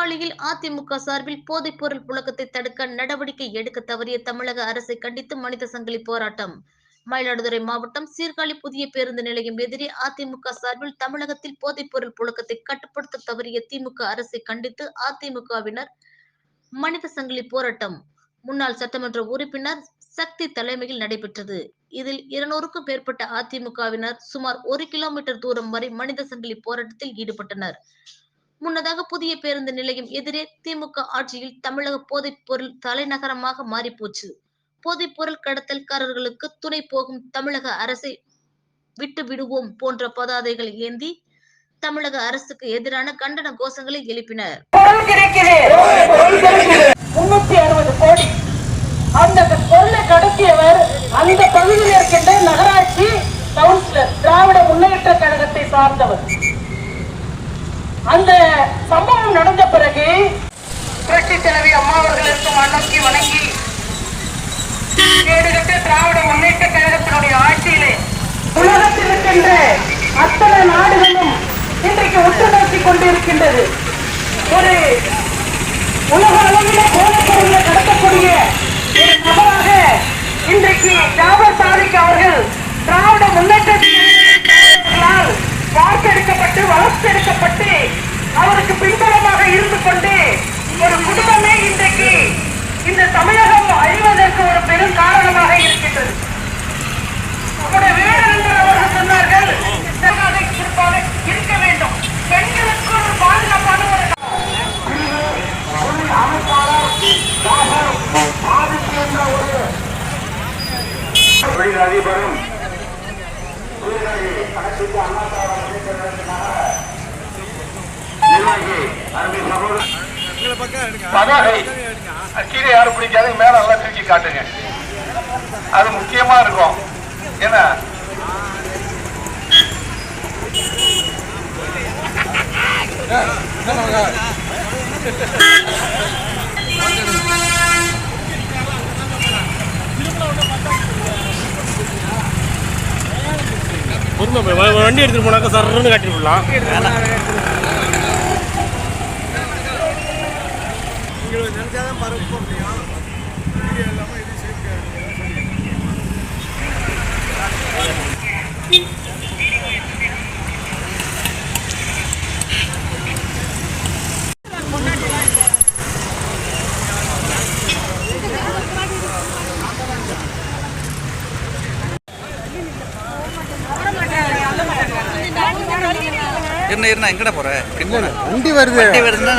சீர்காழியில் அதிமுக சார்பில் போதைப் பொருள் புழக்கத்தை தடுக்க நடவடிக்கை எடுக்க தவறிய தமிழக அரசை கண்டித்து மனித சங்கிலி போராட்டம். மயிலாடுதுறை மாவட்டம் சீர்காழி புதிய பேருந்து நிலையம் எதிரே அதிமுக சார்பில் தமிழகத்தில் போதைப் பொருள் புழக்கத்தை கட்டுப்படுத்த தவறிய திமுக அரசை கண்டித்து அதிமுகவினர் மனித சங்கிலி போராட்டம். முன்னாள் சட்டமன்ற உறுப்பினர் சக்தி தலைமையில் நடைபெற்றது. இதில் இருநூறுக்கும் மேற்பட்ட அதிமுகவினர் சுமார் ஒரு கிலோமீட்டர் தூரம் வரை மனித சங்கிலி போராட்டத்தில் ஈடுபட்டனர். முன்னதாக புதிய பேருந்து நிலையம் எதிரே திமுக ஆட்சியில் தமிழக போதைப் பொருள் தலைநகரமாக மாறிப்போச்சு போதைப் பொருள் கடத்தல்காரர்களுக்கு துணை போகும் தமிழக அரசை விட்டு விடுவோம் போன்ற பதாதைகள் ஏந்தி தமிழக அரசுக்கு எதிரான கண்டன கோஷங்களை எழுப்பினர். முன்னூத்தி அறுபது கோடி. அந்த பொருளை கடத்தியவர் அந்த பகுதியில் இருக்கின்ற நகராட்சி கவுன்சிலர் திராவிட முன்னேற்ற கழகத்தை சார்ந்தவர். அந்த சம்பவம் நடந்த பிறகு புரட்சி தலைவி அம்மா அவர்களுக்கு வணங்கி வணங்கி. கேடுகட்ட திராவிட முன்னேற்ற கழகத்தினுடைய ஆட்சியிலே உலகத்தில் இருக்கின்ற அத்தனை நாடுகளும் இன்றைக்கு உற்று நோக்கிக் கொண்டிருக்கின்றது. ஒரு உலக அளவிலே போதைப் பொருளை கடத்தக்கூடிய ஒரு நபராக இன்றைக்கு ஜாபர் சாதிக் அவர்கள் திராவிட முன்னேற்ற வார்த்தெடுக்கப்பட்டு வளர்த்தெடுக்கப்பட்டு அதிபரும் சூரியநகரி அண்ணா அருமை சகோதரர் கீழே யாரும் பிடிக்காது மேல நல்லா தூக்கி காட்டுங்க அது முக்கியமா இருக்கும் என்ன பொறுமை வண்டி எடுத்துகிட்டு போனாக்கா சர்ன்னு காட்டிட்டு போடலாம் நினச்சாதான் பருப்பு முடியும் என்ன இருந்தா எங்கட போற? வண்டி வருது. வண்டி வருதுன்னா?